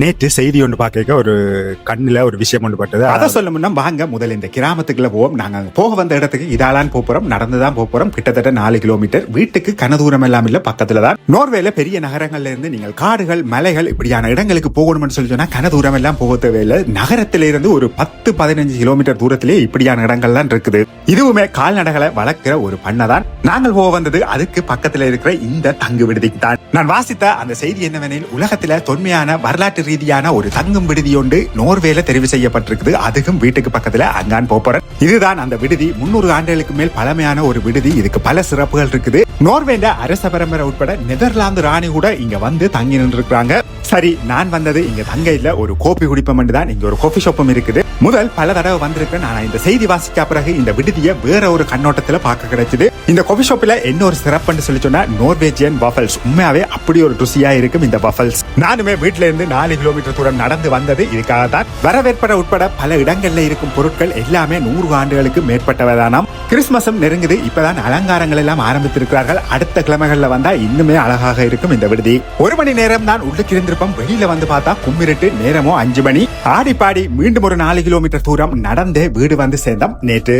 நேற்று செய்தி ஒன்று பார்க்க ஒரு கண்ணுல ஒரு விஷயம் ஒன்று பட்டது. அதை சொல்ல முன்னா வாங்க முதல்ல இந்த கிராமத்துக்குள்ள போவோம். நாங்கள் போக வந்த இடத்துக்கு இதாலான் போகிறோம் நடந்து தான் போகிறோம் கிட்டத்தட்ட நாலு கிலோமீட்டர். வீட்டுக்கு கனதூரம் எல்லாம் இல்லை பக்கத்தில் தான். நோர்வேல பெரிய நகரங்கள்ல இருந்து நீங்கள் காடுகள் மலைகள் இப்படியான இடங்களுக்கு போகணும்னு சொல்லி சொன்னா கனதூரம் எல்லாம் போக தேவையில்லை. நகரத்திலிருந்து ஒரு பத்து பதினஞ்சு கிலோமீட்டர் தூரத்திலே இப்படியான இடங்கள்லாம் இருக்குது. இதுவுமே கால்நடைகளை வளர்க்கிற ஒரு பண்ணை தான். நாங்கள் போக வந்தது அதுக்கு பக்கத்துல இருக்கிற இந்த தங்கு விடுதிக்கு தான். நான் வாசித்த அந்த செய்தி என்னவெனில் உலகத்தில் தொன்மையான வரலாற்று ரீதியான ஒரு தங்கும் விடுதி ஒன்று நோர்வேல தெரிவு செய்யப்பட்டிருக்குது. அதுக்கும் வீட்டுக்கு பக்கத்துல அங்கான் போறேன். இதுதான் அந்த விடுதி. முன்னூறு ஆண்டுகளுக்கு மேல் பழமையான ஒரு விடுதி. இதுக்கு பல சிறப்புகள் இருக்குது. நோர்வேல அரச பரம்பரை உட்பட நெதர்லாந்து ராணி கூட இங்க வந்து தங்கி நின்று சரி நான் வந்தது இங்க தங்க இல்ல. ஒரு கோப்பி குடிப்பம் தான் இங்க ஒரு காஃபி ஷாப்பும் இருக்குது. முதல் பல தடவை வந்திருக்கேன் நான் இந்த செய்தி வாசிக்க பிறகு இந்த விடுதியை வேற ஒரு கண்ணோட்டத்துல பார்க்க கிடைச்சது. இந்த கொஃபி ஷாப்ல என்ன ஒரு சிறப்புன்னு சொல்லி சொன்னா நோர்வேஜியன் வஃபல்ஸ் உண்மையாவே அப்படி ஒரு ருசியா இருக்கும் இந்த வஃபல்ஸ் நானுமே வீட்ல இருந்து நாலு கிலோமீட்டர் தூரம் நடந்து வந்தது இதுக்காக தான் வரவேற்பட உட்பட பல இடங்கள்ல இருக்கும் பொருட்கள் எல்லாமே நூறு ஆண்டுகளுக்கு மேற்பட்டவதானாம். கிறிஸ்மஸும் நெருங்குது. இப்பதான் அலங்காரங்கள் எல்லாம் ஆரம்பித்திருக்கிறார்கள். அடுத்த கிழமைகள்ல வந்தா இன்னுமே அழகாக இருக்கும் இந்த விடுதி. ஒரு மணி நேரம் தான் உள்ளுக்கு இருந்திருப்போம். வெளியில வந்து பார்த்தா கும்மிருட்டு நேரமோ அஞ்சு மணி. ஆடி பாடி மீண்டும் ஒரு நாலு கிலோமீட்டர் தூரம் நடந்தே வீடு வந்து சேர்ந்தோம் நேற்று.